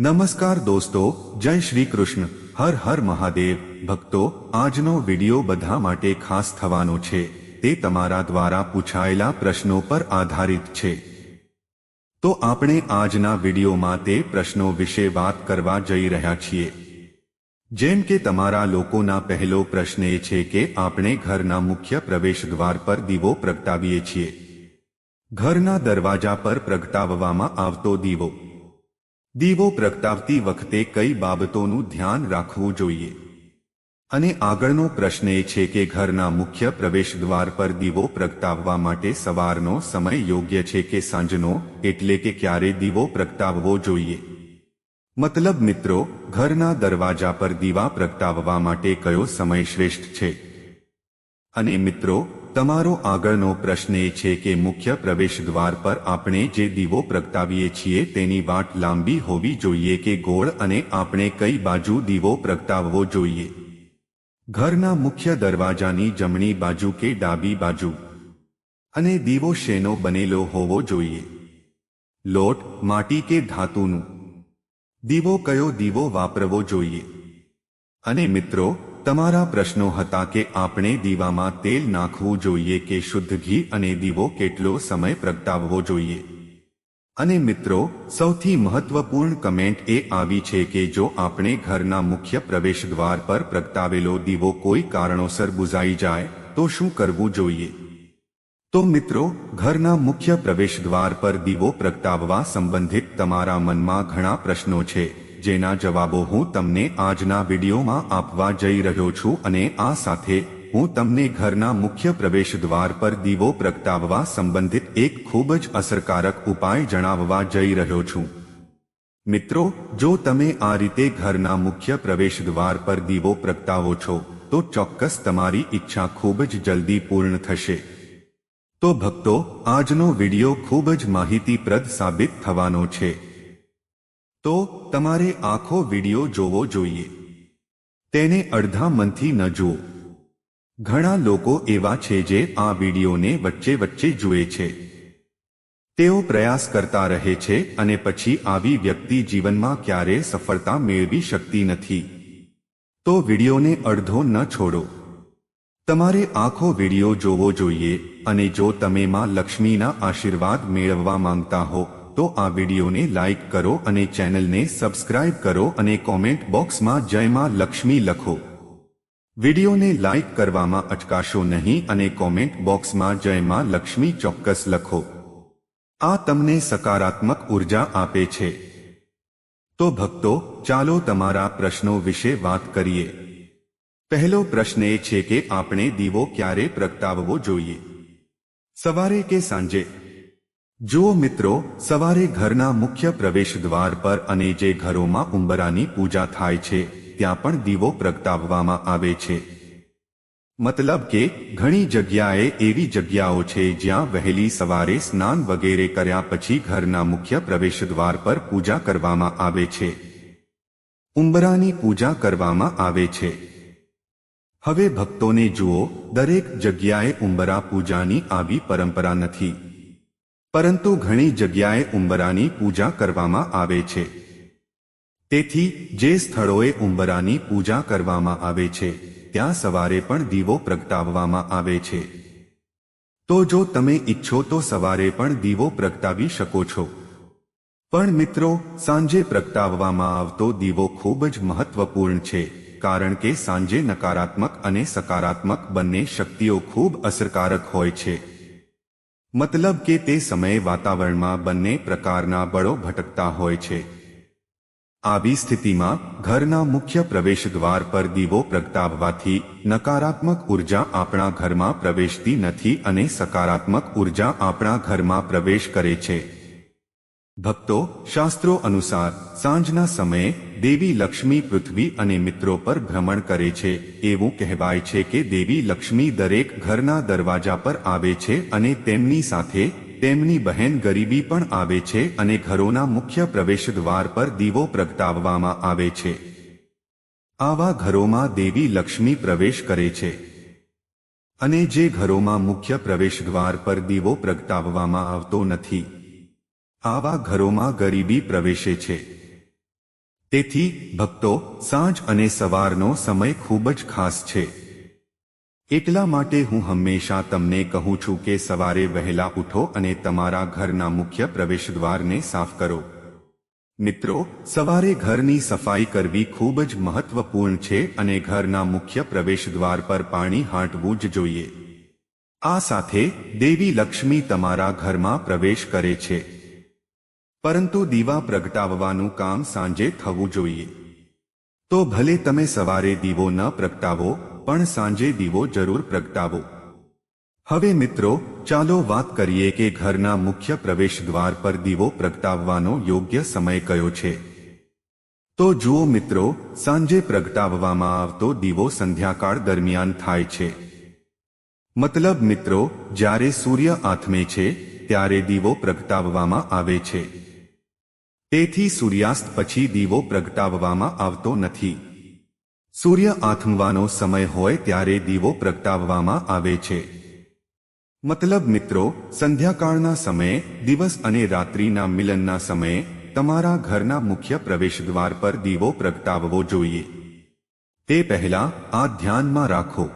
નમસ્કાર દોસ્તો, જય શ્રી કૃષ્ણ. હર હર મહાદેવ. ભક્તો, આજનો વિડિયો બધા માટે ખાસ થવાનો છે. તે તમારા દ્વારા પૂછાયેલા પ્રશ્નો પર આધારિત છે. તો આપણે આજના વિડિયોમાં તે પ્રશ્નો વિશે વાત કરવા જઈ રહ્યા છીએ. જેમ કે તમારા લોકોના પહેલો પ્રશ્ન એ છે કે આપણે ઘરના મુખ્ય પ્રવેશ દ્વાર પર દીવો પ્રગટાવીએ છીએ. ઘરના દરવાજા પર પ્રગટાવવામાં આવતો દીવો. દીવો પ્રગટાવતી વખતે કઈ બાબતોનું ધ્યાન રાખવું જોઈએ? અને આગળનો પ્રશ્ન એ છે કે ઘરના મુખ્ય પ્રવેશ દ્વાર પર દીવો પ્રગટાવવા માટે સવારનો સમય યોગ્ય છે કે સાંજનો, એટલે કે ક્યારે દીવો પ્રગટાવવો જોઈએ? મતલબ મિત્રો, ઘરના દરવાજા પર દીવા પ્રગટાવવા માટે કયો સમય શ્રેષ્ઠ છે? અને મિત્રો તમારો આગળનો પ્રશ્ન એ છે કે મુખ્ય પ્રવેશ દ્વાર પર આપણે જે દીવો પ્રગટાવીએ છીએ તેની વાટ લાંબી હોવી જોઈએ કે ગોળ અને આપણે કઈ બાજુ દીવો પ્રગટાવવો જોઈએ? ઘરના મુખ્ય દરવાજાની જમણી બાજુ કે ડાબી બાજુ? અને દીવો શેનો બનેલો હોવો જોઈએ? લોટ, માટી કે ધાતુનું? દીવો કયો દીવો વાપરવો જોઈએ? અને મિત્રો તમારા પ્રશ્નો હતા કે આપણે દીવામાં તેલ નાખવું જોઈએ કે શુદ્ધ ઘી અને દીવો કેટલો સમય પ્રગટાવવો જોઈએ? અને મિત્રો, સૌથી મહત્વપૂર્ણ કમેન્ટ એ આવી છે કે જો આપણે ઘરના મુખ્ય પ્રવેશ દ્વાર પર પ્રગટાવેલો દીવો કોઈ કારણોસર બુઝાઈ જાય, તો શું કરવું જોઈએ? તો મિત્રો, ઘરના મુખ્ય પ્રવેશ દ્વાર પર દીવો પ્રગટાવવા સંબંધિત તમારા મનમાં ઘણા પ્રશ્નો છે. જેના જવાબો હું તમને આજના વિડીયોમાં આપવા જઈ રહ્યો છું અને આ સાથે હું તમને ઘરના મુખ્ય પ્રવેશ દ્વાર પર દીવો પ્રગટાવવા સંબંધિત એક ખૂબ જ અસરકારક ઉપાય જણાવવા જઈ રહ્યો છું. મિત્રો, જો તમે આ રીતે ઘરના મુખ્ય પ્રવેશ દ્વાર પર દીવો પ્રગટાવો છો, તો ચોક્કસ તમારી ઈચ્છા ખૂબ જ જલ્દી પૂર્ણ થશે. તો ભક્તો, આજનો વિડિયો ખૂબ જ માહિતીપ્રદ સાબિત થવાનો છે. તો તમારે આખો વિડિયો જોવો જોઈએ. તેને અડધા મનથી ન જુઓ. ઘણા લોકો એવા છે જે આ વિડિયોને વચ્ચે વચ્ચે જુએ છે. તેઓ પ્રયાસ કરતા રહે છે અને પછી આવી વ્યક્તિ જીવનમાં ક્યારે સફળતા મેળવી શકતી નથી. તો વિડિયોને અડધો ન છોડો. તમારે આખો વિડિયો જોવો જોઈએ અને જો તમે માં લક્ષ્મીના આશીર્વાદ મેળવવા માંગતા હો તો આ વિડીયોને લાઇક કરો અને ચેનલને સબસ્ક્રાઇબ કરો અને કોમેન્ટ બોક્સમાં જય માં લક્ષ્મી લખો. વિડીયોને લાઇક કરવામાં અટકાશો નહીં અને કોમેન્ટ બોક્સમાં જય માં લક્ષ્મી ચોક્કસ લખો. આ તમને સકારાત્મક ઊર્જા આપે છે. તો ભક્તો, ચાલો તમારા પ્રશ્નો વિશે વાત કરીએ. પહેલો પ્રશ્ન એ છે કે આપણે દીવો ક્યારે પ્રગટાવવો જોઈએ? સવારે કે સાંજે? જુઓ મિત્રો, સવારે ઘરના મુખ્ય પ્રવેશ દ્વાર પર અને જે ઘરોમાં ઉંબરાની પૂજા થાય છે, ત્યાં પણ દીવો પ્રગટાવવામાં આવે છે. મતલબ કે, ઘણી જગ્યાએ એવી જગ્યાઓ છે જ્યાં વહેલી સવારે સ્નાન વગેરે કર્યા પછી ઘરના મુખ્ય પ્રવેશ દ્વાર પર પૂજા કરવામાં આવે છે. ઉંબરાની પૂજા કરવામાં આવે છે. હવે ભક્તોને જુઓ, દરેક જગ્યાએ ઉંબરા પૂજાની આવી પરંપરા નથી. પરંતુ ઘણી જગ્યાએ ઉંબરાની પૂજા કરવામાં આવે છે. તેથી, જે સ્થળોએ ઉંબરાની પૂજા કરવામાં આવે છે, ત્યાં સવારે પણ દીવો પ્રગટાવવામાં આવે છે. તો જો તમે ઈચ્છો તો સવારે પણ દીવો પ્રગટાવી શકો છો. પણ મિત્રો, સાંજે પ્રગટાવવામાં આવતો દીવો ખૂબ જ મહત્વપૂર્ણ છે, કારણ કે સાંજે નકારાત્મક અને સકારાત્મક બંને શક્તિઓ ખૂબ અસરકારક હોય છે. મતલબ કે તે સમયે વાતાવરણમાં બંને પ્રકારના બળો ભટકતા હોય છે. આવી સ્થિતિમાં ઘરના મુખ્ય પ્રવેશ દ્વાર પર દીવો પ્રગટાવવાથી નકારાત્મક ઊર્જા આપણા ઘરમાં પ્રવેશતી નથી અને સકારાત્મક ઊર્જા આપણા ઘરમાં પ્રવેશ કરે છે. ભક્તો, શાસ્ત્રો અનુસાર, સાંજના સમયે દેવી લક્ષ્મી પૃથ્વી અને મિત્રો પર ભ્રમણ કરે છે. એવું કહેવાય છે કે દેવી લક્ષ્મી દરેક ઘરના દરવાજા પર આવે છે અને તેમની સાથે તેમની બહેન ગરીબી પણ આવે છે અને ઘરોના મુખ્ય પ્રવેશ દ્વાર પર દીવો પ્રગટાવવામાં આવે છે. આવા ઘરોમાં દેવી લક્ષ્મી પ્રવેશ કરે છે. અને જે ઘરોમાં મુખ્ય પ્રવેશ દ્વાર પર દીવો પ્રગટાવવામાં આવતો નથી. આવા ઘરોમાં ગરીબી પ્રવેશે છે. તેથી ભક્તો સાંજ અને સવારનો સમય ખૂબ જ ખાસ છે. એટલા માટે હું હંમેશા તમને કહું છું કે સવારે વહેલા ઉઠો અને તમારા ઘરના મુખ્ય પ્રવેશદ્વારને સાફ કરો. મિત્રો, સવારે ઘરની સફાઈ કરવી ખૂબ જ મહત્વપૂર્ણ છે અને ઘરના મુખ્ય પ્રવેશદ્વાર પર પાણી હાંટવું જ જોઈએ. આ સાથે દેવી લક્ષ્મી તમારા ઘરમાં પ્રવેશ કરે છે. પરંતુ દીવા પ્રગટાવવાનું કામ સાંજે થવું જોઈએ. તો ભલે તમે સવારે દીવો ન પ્રગટાવો, પણ સાંજે દીવો જરૂર પ્રગટાવો. હવે મિત્રો, ચાલો વાત કરીએ કે ઘરના મુખ્ય પ્રવેશ દ્વાર પર દીવો પ્રગટાવવાનો યોગ્ય સમય કયો છે. તો જુઓ મિત્રો, સાંજે પ્રગટાવવામાં આવતો દીવો સંધ્યાકાળ દરમિયાન થાય છે. મતલબ મિત્રો, જ્યારે સૂર્ય આથમે છે, ત્યારે દીવો પ્રગટાવવામાં આવે છે. તેથી સૂર્યાસ્ત પછી દીવો પ્રગટાવવામાં આવતો નથી. સૂર્ય આથમવાનો સમય હોય ત્યારે દીવો પ્રગટાવવામાં આવે છે. મતલબ મિત્રો, સંધ્યાકાળના સમયે, દિવસ અને રાત્રિના મિલનના સમયે, તમારા ઘરના મુખ્ય પ્રવેશદ્વાર પર દીવો પ્રગટાવવો જોઈએ. તે પહેલા આ ધ્યાનમાં રાખો.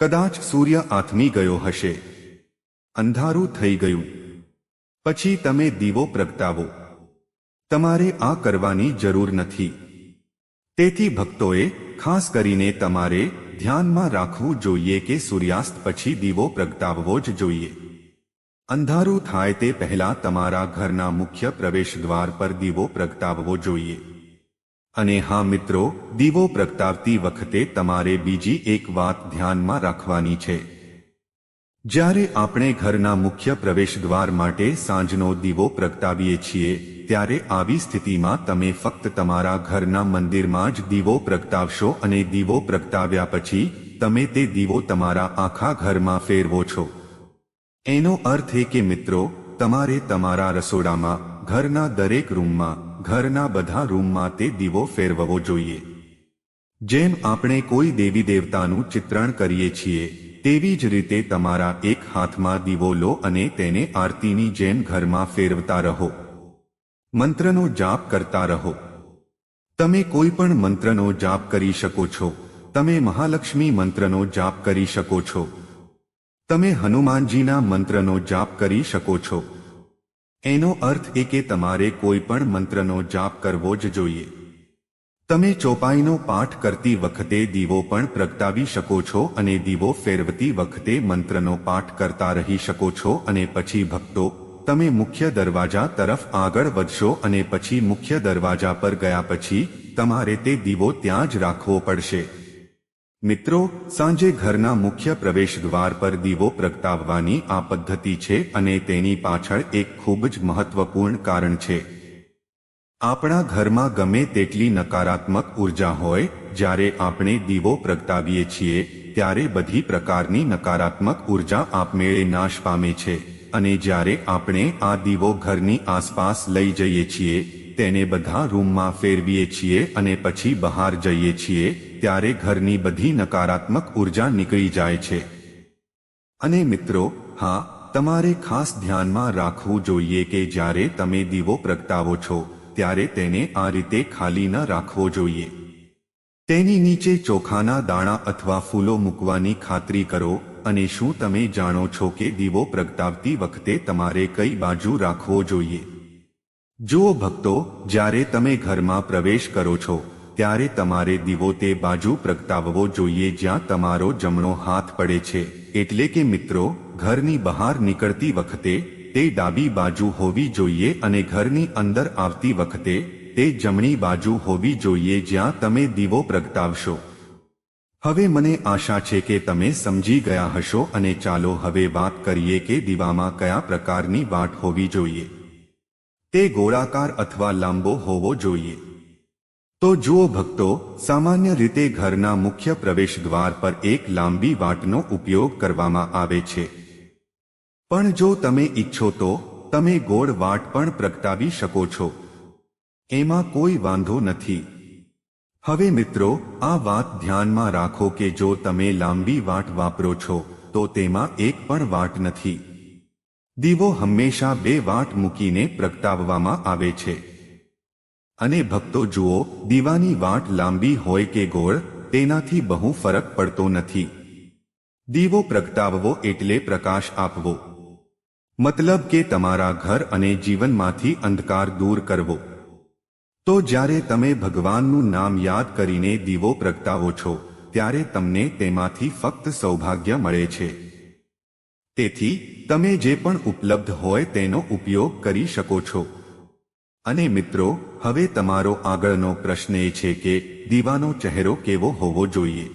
કદાચ સૂર્ય આથમી ગયો હશે. અંધારું થઈ ગયું. પછી તમે દીવો પ્રગટાવો. તમારે આ કરવાની જરૂર નથી. તેથી ભક્તોએ ખાસ કરીને તમારે ધ્યાનમાં રાખવું જોઈએ કે સૂર્યાસ્ત પછી દીવો પ્રગટાવવો જ જોઈએ. અંધારું થાય તે પહેલા તમારા ઘરના મુખ્ય પ્રવેશ દ્વાર પર દીવો પ્રગટાવવો જોઈએ. અને હા મિત્રો, દીવો પ્રગટાવતી વખતે તમારે બીજી એક વાત ધ્યાનમાં રાખવાની છે. જ્યારે આપણે ઘરના મુખ્ય પ્રવેશદ્વાર માટે સાંજનો દીવો પ્રગટાવીએ છીએ ત્યારે આવી સ્થિતિમાં તમે ફક્ત તમારા ઘરના મંદિરમાં જ દીવો પ્રગટાવશો અને દીવો પ્રગટાવ્યા પછી તમે તે દીવો તમારા આખા ઘરમાં ફેરવો છો. એનો અર્થ એ કે મિત્રો, તમારે તમારા રસોડામાં, ઘરના દરેક રૂમમાં, ઘરના બધા રૂમમાં તે દીવો ફેરવવો જોઈએ. જેમ આપણે કોઈ દેવી દેવતાનું ચિત્રણ કરીએ છીએ, તેવી જ રીતે તમારા એક હાથમાં દીવો લો અને તેને આરતીની જેમ ઘરમાં ફેરવતા રહો. મંત્રનો જાપ કરતા રહો. તમે કોઈ પણ મંત્રનો જાપ કરી શકો છો. તમે મહાલક્ષ્મી મંત્રનો જાપ કરી શકો છો. તમે હનુમાનજીના મંત્રનો જાપ કરી શકો છો. એનો અર્થ એ કે તમારે કોઈ પણ મંત્રનો જાપ કરવો જ જોઈએ. તમે ચોપાઈનો પાઠ કરતી વખતે દીવો પણ પ્રગટાવી શકો છો અને દીવો ફેરવતી વખતે મંત્રનો પાઠ કરતા રહી શકો છો અને પછી ભક્તો તમે મુખ્ય દરવાજા તરફ આગળ વધશો અને પછી મુખ્ય દરવાજા પર ગયા પછી તમારે તે દીવો ત્યાં જ રાખવો પડશે. મિત્રો, સાંજે ઘરના મુખ્ય પ્રવેશ દ્વાર પર દીવો પ્રગટાવવાની આ પદ્ધતિ છે અને તેની પાછળ એક ખૂબ જ મહત્વપૂર્ણ કારણ છે. આપણા ઘરમાં ગમે તેટલી નકારાત્મક ઊર્જા હોય, જ્યારે આપણે દીવો પ્રગટાવીએ છીએ, ત્યારે બધી પ્રકારની નકારાત્મક ઊર્જા આપમેળે નાશ પામે છે. અને જ્યારે આપણે આ દીવો ઘરની આસપાસ લઈ જઈએ છીએ, તેને બધા રૂમમાં ફેરવીએ છીએ અને પછી બહાર જઈએ છીએ, ત્યારે ઘરની બધી નકારાત્મક ઊર્જા નીકળી જાય છે. અને મિત્રો, હા, તમારે ખાસ ધ્યાનમાં રાખવું જોઈએ કે જ્યારે તમે દીવો પ્રગટાવો છો, ત્યારે તેને આ રીતે ખાલી ન રાખવો જોઈએ. તેની નીચે ચોખાના દાણા અથવા ફૂલો મૂકવાની ખાતરી કરો અને શું તમે જાણો છો કે દીવો પ્રગટાવતી વખતે તમારે કઈ બાજુ રાખવો જોઈએ? જુઓ ભક્તો, જ્યારે તમે ઘરમાં પ્રવેશ કરો છો, ત્યારે તમારે દીવો તે બાજુ પ્રગટાવવો જોઈએ જ્યાં તમારો જમણો હાથ પડે છે. એટલે કે મિત્રો, ઘરની બહાર નીકળતી વખતે તે ડાબી બાજુ હોવી જોઈએ અને ઘરની અંદર આવતી વખતે તે જમણી બાજુ હોવી જોઈએ જ્યાં તમે દીવો પ્રગટાવશો. હવે મને આશા છે કે તમે સમજી ગયા હશો અને ચાલો હવે વાત કરીએ કે દીવામાં કયા પ્રકારની વાટ હોવી જોઈએ. તે ગોળાકાર અથવા લાંબો હોવો જોઈએ. તો જુઓ ભક્તો, સામાન્ય રીતે ઘરના મુખ્ય પ્રવેશ દ્વાર પર એક લાંબી વાટનો ઉપયોગ કરવામાં આવે છે. પણ જો તમે ઈચ્છો તો, તમે ગોળ વાટ પણ પ્રગટાવી શકો છો. એમાં કોઈ વાંધો નથી. હવે મિત્રો, આ વાત ધ્યાનમાં રાખો કે જો તમે લાંબી વાટ વાપરો છો, તો તેમાં એક પણ વાટ નથી. દીવો હંમેશા બે વાટ મૂકીને પ્રગટાવવામાં આવે છે. અને ભક્તો જુઓ, દીવાની વાટ લાંબી હોય કે ગોળ, તેનાથી બહુ ફરક પડતો નથી. દીવો પ્રગટાવવો એટલે પ્રકાશ આપવો. મતલબ કે તમારા ઘર અને જીવનમાંથી અંધકાર દૂર કરવો. તો જ્યારે તમે ભગવાનનું નામ યાદ કરીને દીવો પ્રગટાવો છો, ત્યારે તમને તેમાંથી ફક્ત સૌભાગ્ય મળે છે. તેથી, તમે જે પણ ઉપલબ્ધ હોય તેનો ઉપયોગ કરી શકો છો. અને મિત્રો, હવે તમારો આગળનો પ્રશ્ન એ છે કે, દીવાનો ચહેરો કેવો હોવો જોઈએ?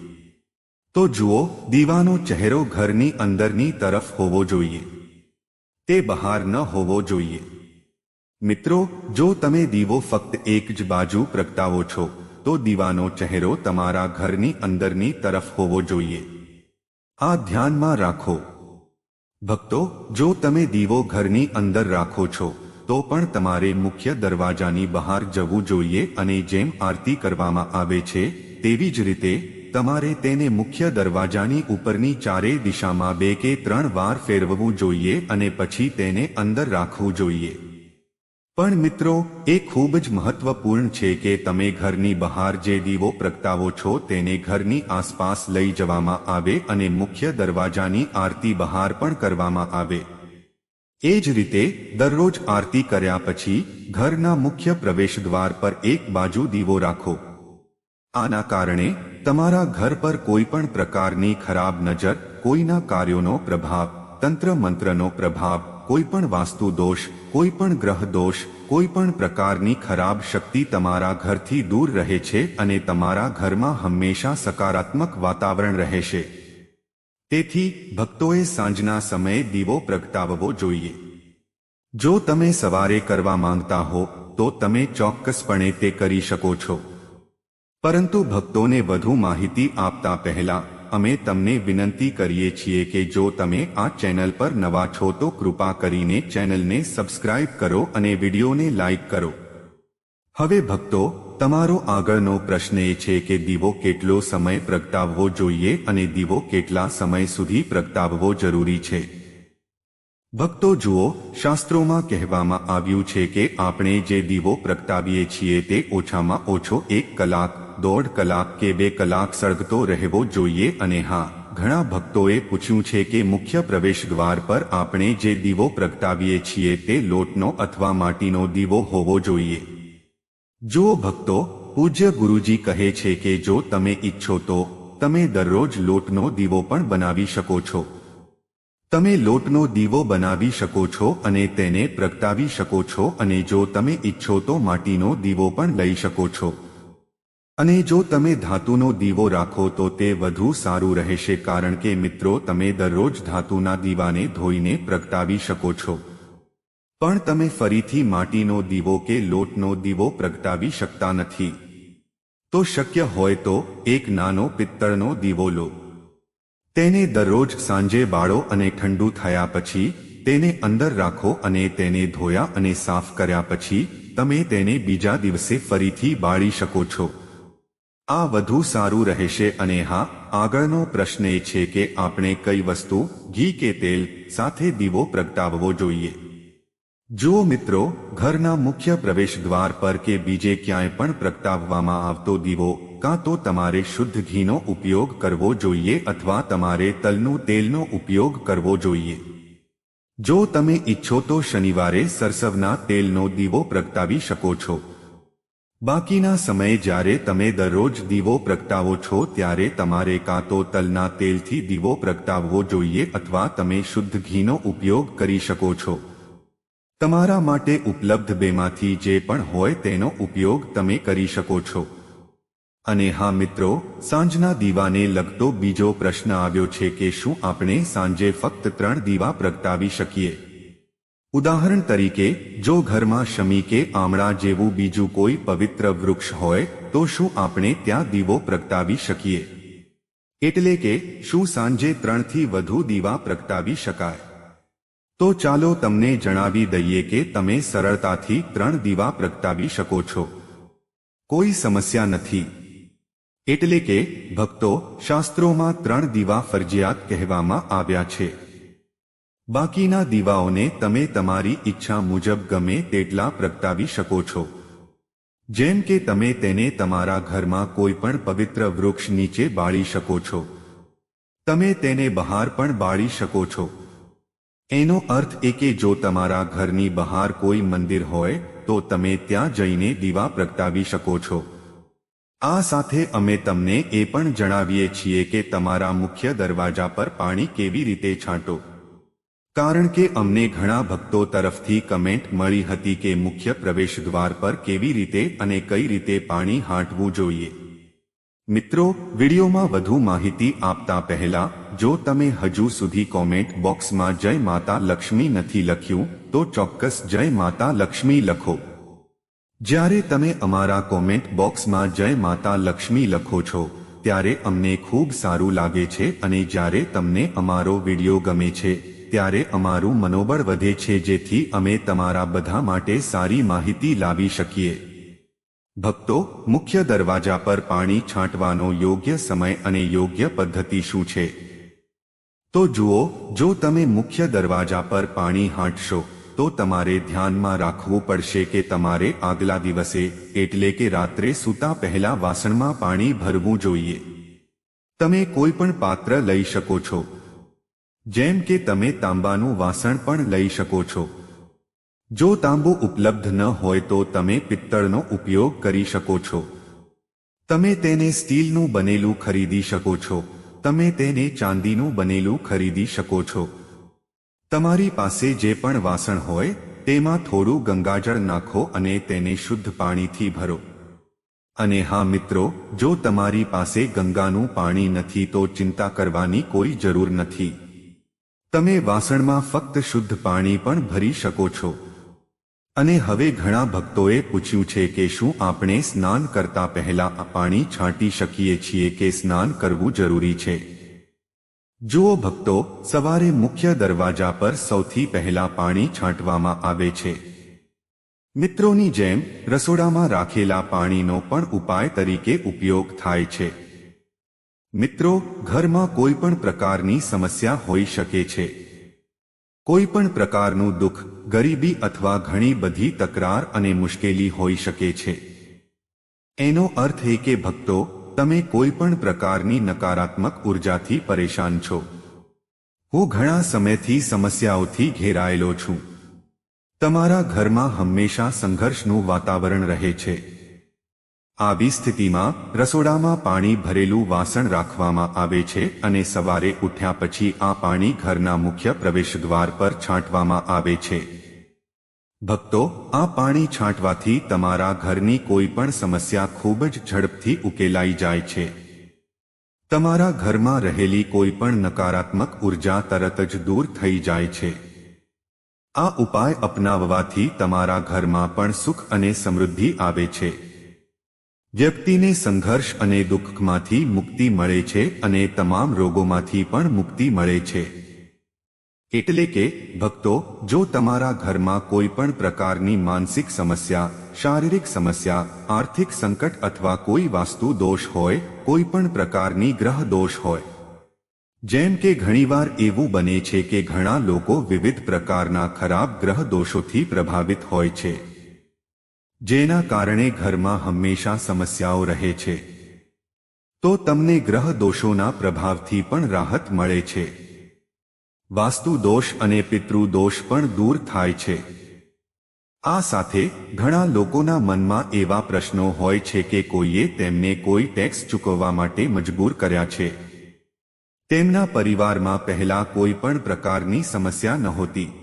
તો જુઓ, દીવાનો ચહેરો ઘરની અંદરની તરફ હોવો જોઈએ. તે બહાર ન હોવો જોઈએ. મિત્રો, જો તમે દીવો ફક્ત એક જ બાજુ પ્રગટાવો છો, તો દીવાનો ચહેરો તમારા ઘરની અંદરની તરફ હોવો જોઈએ. આ ધ્યાનમાં રાખો. ભક્તો, જો તમે દીવો ઘરની અંદર રાખો છો, તો પણ તમારે મુખ્ય દરવાજાની બહાર જવું જોઈએ અને જેમ આરતી કરવામાં આવે છે, તેવી જ રીતે તમારે તેને મુખ્ય દરવાજાની ઉપરની ચારે દિશામાં બે કે ત્રણ વાર ફેરવવું જોઈએ અને પછી તેને અંદર રાખવું જોઈએ. પણ મિત્રો, એ ખૂબ જ મહત્વપૂર્ણ છે કે તમે ઘરની બહાર જે દીવો પ્રગટાવો છો તેને ઘરની આસપાસ લઈ જવામાં આવે અને મુખ્ય દરવાજાની આરતી બહાર પણ કરવામાં આવે. એ જ રીતે, દરરોજ આરતી કર્યા પછી, ઘરના મુખ્ય પ્રવેશ દ્વાર પર એક બાજુ દીવો રાખો. આના કારણે, તમારા ઘર પર કોઈ પણ પ્રકારની ખરાબ નજર, કોઈના કાર્યોનો પ્રભાવ, તંત્ર મંત્રનો પ્રભાવ કોઈ પણ વાસ્તુ દોષ કોઈ પણ ગ્રહ દોષ કોઈ પણ પ્રકારની ખરાબ શક્તિ તમારા ઘરથી દૂર રહે છે અને તમારા ઘરમાં હંમેશા સકારાત્મક વાતાવરણ રહેશે તેથી, ભક્તોએ સાંજના સમયે દીવો પ્રગટાવવો જોઈએ. જો તમે સવારે કરવા માંગતા હો, તો તમે ચોક્કસપણે તે કરી શકો છો. પરંતુ ભક્તોને વધુ માહિતી આપતા પહેલા અમે તમને વિનંતી કરીએ છીએ કે જો તમે આ ચેનલ પર નવા છો તો કૃપા કરીને ચેનલને સબસ્ક્રાઇબ કરો અને વિડીયોને લાઇક કરો. હવે ભક્તો, તમારો આગળનો પ્રશ્ન એ છે કે દીવો કેટલો સમય પ્રગટાવવો જોઈએ અને દીવો કેટલા સમય સુધી પ્રગટાવવો જરૂરી છે? ભક્તો, જુઓ, શાસ્ત્રોમાં કહેવામાં આવ્યું છે કે આપણે જે દીવો પ્રગટાવીએ છીએ તે ઓછામાં ઓછો એક કલાક દોઢ કલાક કે બે કલાક સળગતો રહેવો જોઈએ અને હા, ઘણા ભક્તોએ પૂછ્યું છે કે મુખ્ય પ્રવેશ દ્વાર પર આપણે જે દીવો પ્રગટાવીએ છીએ તે લોટનો અથવા માટીનો દીવો હોવો જોઈએ. જો ભક્તો, પૂજ્ય ગુરુજી કહે છે કે જો તમે ઈચ્છો તો, તમે દરરોજ લોટનો દીવો પણ બનાવી શકો છો. તમે લોટનો દીવો બનાવી શકો છો અને તેને પ્રગટાવી શકો છો અને જો તમે ઈચ્છો તો માટીનો દીવો પણ લઈ શકો છો. અને જો તમે ધાતુનો દીવો રાખો તો તે વધુ સારું રહેશે કારણ કે મિત્રો, તમે દરરોજ ધાતુના દીવાને ધોઈને પ્રગટાવી શકો છો. પણ તમે ફરીથી માટીનો દીવો કે લોટનો દીવો પ્રગટાવી શકતા નથી. તો શક્ય હોય તો એક નાનો પિત્તળનો દીવો લો. તેને દરરોજ સાંજે બાળો અને ઠંડુ થયા પછી તેને અંદર રાખો અને તેને ધોયા અને સાફ કર્યા પછી તમે તેને બીજા દિવસે ફરીથી બાળી શકો છો. આ વધુ સારું રહેશે અને હા, આગળનો પ્રશ્ન એ છે કે આપણે કઈ વસ્તુ, ઘી કે તેલ, સાથે દીવો પ્રગટાવવો જોઈએ? જો મિત્રો, ઘરના મુખ્ય પ્રવેશ દ્વાર પર કે બીજે ક્યાંય પણ પ્રગટાવવામાં આવતો દીવો, કાં તો તમારે શુદ્ધ ઘીનો ઉપયોગ કરવો જોઈએ અથવા તમારે તલનું તેલનો ઉપયોગ કરવો જોઈએ. જો તમે ઈચ્છો તો શનિવારે સરસવના તેલનો દીવો પ્રગટાવી શકો છો. બાકીના સમયે જ્યારે તમે દરરોજ દીવો પ્રગટાવો છો ત્યારે તમારે કાં તો તલના તેલથી દીવો પ્રગટાવવો જોઈએ અથવા તમે શુદ્ધ ઘીનો ઉપયોગ કરી શકો છો. તમારા માટે ઉપલબ્ધ બેમાંથી જે પણ હોય તેનો ઉપયોગ તમે કરી શકો છો. અને હા મિત્રો, સાંજના દીવાને લગતો બીજો પ્રશ્ન આવ્યો છે કે શું આપણે સાંજે ફક્ત ત્રણ દીવા પ્રગટાવી શકીએ? ઉદાહરણ તરીકે, જો ઘરમાં શમી કે આમળા જેવું બીજું કોઈ પવિત્ર વૃક્ષ હોય, તો શું આપણે ત્યાં દીવો પ્રગટાવી શકીએ? એટલે કે, શું સાંજે ત્રણથી વધુ દીવા પ્રગટાવી શકાય? તો ચાલો તમને જણાવી દઈએ કે તમે સરળતાથી ત્રણ દીવા પ્રગટાવી શકો છો. કોઈ સમસ્યા નથી. એટલે કે, ભક્તો, શાસ્ત્રોમાં ત્રણ દીવા ફરજિયાત કહેવામાં આવ્યા છે. બાકીના દીવાઓને તમે તમારી ઈચ્છા મુજબ ગમે તેટલા પ્રગટાવી શકો છો. જેમ કે તમે તેને તમારા ઘરમાં કોઈ પણ પવિત્ર વૃક્ષ નીચે બાળી શકો છો. તમે તેને બહાર પણ બાળી શકો છો. એનો અર્થ એ કે જો તમારા ઘરની બહાર કોઈ મંદિર હોય, તો તમે ત્યાં જઈને દીવા પ્રગટાવી શકો છો. આ સાથે અમે તમને એ પણ જણાવીએ છીએ કે તમારા મુખ્ય દરવાજા પર પાણી કેવી રીતે છાંટો. કારણ કે અમને ઘણા ભક્તો તરફથી કમેન્ટ મળી હતી કે મુખ્ય પ્રવેશ દ્વાર પર કેવી રીતે અને કઈ રીતે પાણી હાંટવું જોઈએ. મિત્રો, વિડીયોમાં વધુ માહિતી આપતા પહેલા, જો તમે હજુ સુધી કોમેન્ટ બોક્સમાં જય માતા લક્ષ્મી નથી લખ્યું, તો ચોક્કસ જય માતા લક્ષ્મી લખો. જ્યારે તમે અમારા કોમેન્ટ બોક્સમાં જય માતા લક્ષ્મી લખો છો, ત્યારે અમને ખૂબ સારું લાગે છે અને જ્યારે તમને અમારો વીડિયો ગમે છે ત્યારે અમારું મનોબળ વધે છે જેથી અમે તમારા બધા માટે સારી માહિતી લાવી શકીએ. ભક્તો, મુખ્ય દરવાજા પર પાણી છાંટવાનો યોગ્ય સમય અને યોગ્ય પદ્ધતિ શું છે? તો જુઓ, જો તમે મુખ્ય દરવાજા પર પાણી હાંટશો, તો તમારે ધ્યાનમાં રાખવું પડશે કે તમારે આગલા દિવસે, એટલે કે રાત્રે સૂતા પહેલા વાસણમાં પાણી ભરવું જોઈએ. તમે કોઈ પણ પાત્ર લઈ શકો છો જેમ કે તમે તાંબાનું વાસણ પણ લઈ શકો છો. જો તાંબુ ઉપલબ્ધ ન હોય તો તમે પિત્તળનો ઉપયોગ કરી શકો છો. તમે તેને સ્ટીલનું બનેલું ખરીદી શકો છો. તમે તેને ચાંદીનું બનેલું ખરીદી શકો છો. તમારી પાસે જે પણ વાસણ હોય, તેમાં થોડું ગંગાજળ નાખો અને તેને શુદ્ધ પાણીથી ભરો. અને હા મિત્રો, જો તમારી પાસે ગંગાનું પાણી નથી તો ચિંતા કરવાની કોઈ જરૂર નથી. તમે વાસણમાં ફક્ત શુદ્ધ પાણી પણ ભરી શકો છો. અને હવે ઘણા ભક્તોએ પૂછ્યું છે કે શું આપણે સ્નાન કરતા પહેલા આ પાણી છાંટી શકીએ છીએ કે સ્નાન કરવું જરૂરી છે? જુઓ ભક્તો, સવારે મુખ્ય દરવાજા પર સૌથી પહેલા પાણી છાંટવામાં આવે છે. મિત્રોની જેમ, રસોડામાં રાખેલા પાણીનો પણ ઉપાય તરીકે ઉપયોગ થાય છે. મિત્રો, ઘરમાં કોઈ પણ પ્રકારની સમસ્યા હોઈ શકે છે. કોઈ પણ પ્રકારનું દુઃખ, ગરીબી અથવા ઘણી બધી તકરાર અને મુશ્કેલી હોઈ શકે છે. એનો અર્થ એ કે, ભક્તો, તમે કોઈ પણ પ્રકારની નકારાત્મક ઉર્જાથી પરેશાન છો. હું ઘણા સમયથી સમસ્યાઓથી ઘેરાયેલો છું. તમારા ઘરમાં હંમેશા સંઘર્ષનું વાતાવરણ રહે છે. આવી સ્થિતિમાં રસોડામાં પાણી ભરેલું વાસણ રાખવામાં આવે છે અને સવારે ઉઠ્યા પછી આ પાણી ઘરના મુખ્ય પ્રવેશદ્વાર પર છાંટવામાં આવે છે. ભક્તો, આ પાણી છાંટવાથી તમારા ઘરની કોઈ પણ સમસ્યા ખૂબ જ ઝડપથી ઉકેલાઈ જાય છે. તમારા ઘરમાં રહેલી કોઈ પણ નકારાત્મક ઊર્જા તરત જ દૂર થઈ જાય છે. આ ઉપાય અપનાવવાથી તમારા ઘરમાં પણ સુખ અને સમૃદ્ધિ આવે છે. વ્યક્તિને સંઘર્ષ અને દુઃખમાંથી મુક્તિ મળે છે અને તમામ રોગોમાંથી પણ મુક્તિ મળે છે. એટલે કે, ભક્તો, જો તમારા ઘરમાં કોઈ પણ પ્રકારની માનસિક સમસ્યા, શારીરિક સમસ્યા, આર્થિક સંકટ અથવા કોઈ વાસ્તુ દોષ હોય, કોઈ પણ પ્રકારની ગ્રહ દોષ હોય. જેમ કે ઘણીવાર એવું બને છે કે ઘણા લોકો વિવિધ પ્રકારના ખરાબ ગ્રહ દોષોથી પ્રભાવિત હોય છે. જેના કારણે ઘરમાં હંમેશા સમસ્યાઓ રહે છે. તો તમને ગ્રહ દોષોના પ્રભાવથી પણ રાહત મળે છે. વાસ્તુ દોષ અને પિતૃદોષ પણ દૂર થાય છે. આ સાથે ઘણા લોકોના મનમાં એવા પ્રશ્નો હોય છે કે કોઈએ તેમને કોઈ ટેક્સ ચૂકવવા માટે મજબૂર કર્યા છે. તેમના પરિવારમાં પહેલા કોઈ પણ પ્રકારની સમસ્યા નહોતી.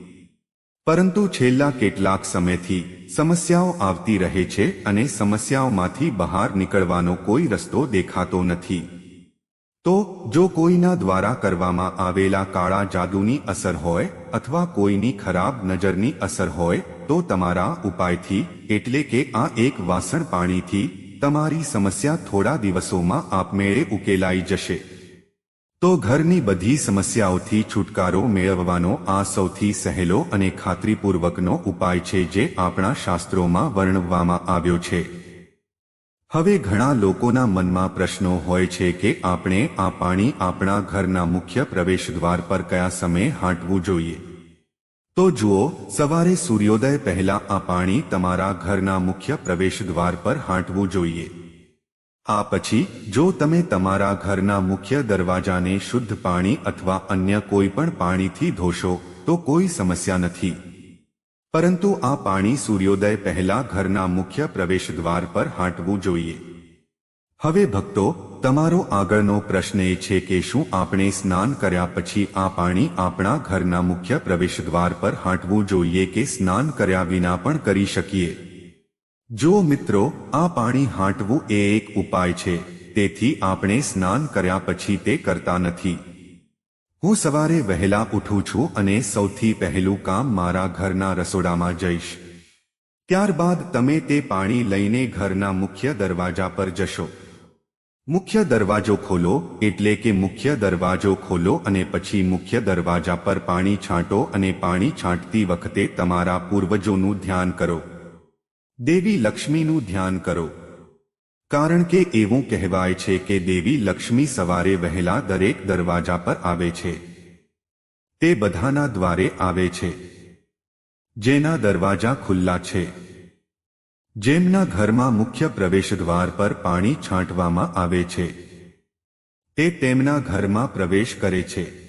પરંતુ છેલ્લા કેટલાક સમયથી સમસ્યાઓ આવતી રહે છે અને સમસ્યાઓમાંથી બહાર નીકળવાનો કોઈ રસ્તો દેખાતો નથી. તો, જો કોઈના દ્વારા કરવામાં આવેલા કાળા જાદુની અસર હોય અથવા કોઈની ખરાબ નજરની અસર હોય, તો તમારા ઉપાયથી, એટલે કે આ એક વાસણ પાણીથી, તમારી સમસ્યા થોડા દિવસોમાં આપમેળે ઉકેલાઈ જશે. તો ઘરની બધી સમસ્યાઓથી છુટકારો મેળવવાનો આ સૌથી સહેલો અને ખાતરીપૂર્વકનો ઉપાય છે જે આપણા શાસ્ત્રોમાં વર્ણવવામાં આવ્યો છે. હવે ઘણા લોકોના મનમાં પ્રશ્નો હોય છે કે આપણે આ પાણી આપણા ઘરના મુખ્ય પ્રવેશદ્વાર પર કયા સમયે હાંટવું જોઈએ? તો જુઓ, સવારે સૂર્યોદય પહેલા આ પાણી તમારા ઘરના મુખ્ય પ્રવેશ દ્વાર પર હાંટવું જોઈએ. આ પછી, જો તમે તમારા ઘરના મુખ્ય દરવાજાને શુદ્ધ પાણી અથવા અન્ય કોઈ પણ પાણીથી ધોશો, તો કોઈ સમસ્યા નથી. પરંતુ આ પાણી સૂર્યોદય પહેલા ઘરના મુખ્ય પ્રવેશ દ્વાર પર હાંટવું જોઈએ. હવે ભક્તો, તમારો આગળનો પ્રશ્ન એ છે કે શું આપણે સ્નાન કર્યા પછી આ પાણી આપણા ઘરના મુખ્ય પ્રવેશ દ્વાર પર હાંટવું જોઈએ કે સ્નાન કર્યા વિના પણ કરી શકીએ? જો મિત્રો, આ પાણી હાંટવું એ એક ઉપાય છે, તેથી આપણે સ્નાન કર્યા પછી તે કરતા નથી. હું સવારે વહેલા ઉઠું છું અને સૌથી પહેલું કામ મારા ઘરના રસોડામાં જઈશ. ત્યારબાદ તમે તે પાણી લઈને ઘરના મુખ્ય દરવાજા પર જશો. મુખ્ય દરવાજો ખોલો, એટલે કે મુખ્ય દરવાજો ખોલો અને પછી મુખ્ય દરવાજા પર પાણી છાંટો અને પાણી છાંટતી વખતે તમારા પૂર્વજોનું ધ્યાન કરો. દેવી લક્ષ્મીનું ધ્યાન કરો. કારણ કે એવું કહેવાય છે કે દેવી લક્ષ્મી સવારે વહેલા દરેક દરવાજા પર આવે છે. તે બધાના દ્વારે આવે છે. જેના દરવાજા ખુલ્લા છે. જેમના ઘરમાં મુખ્ય પ્રવેશ દ્વાર પર પાણી છાંટવામાં આવે છે. તે તેમના ઘરમાં પ્રવેશ કરે છે.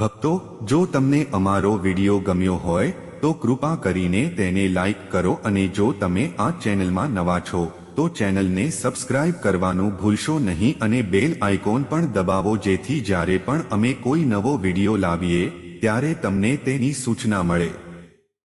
ભક્તો, જો તમને અમારો વીડિયો ગમ્યો હોય, તો કૃપા કરીને તેને લાઇક કરો અને જો તમે આ ચેનલમાં નવા છો, તો ચેનલને સબસ્ક્રાઇબ કરવાનું ભૂલશો નહીં અને બેલ આઇકોન પણ દબાવો જેથી જ્યારે પણ અમે કોઈ નવો વીડિયો લાવીએ, ત્યારે તમને તેની સૂચના મળે.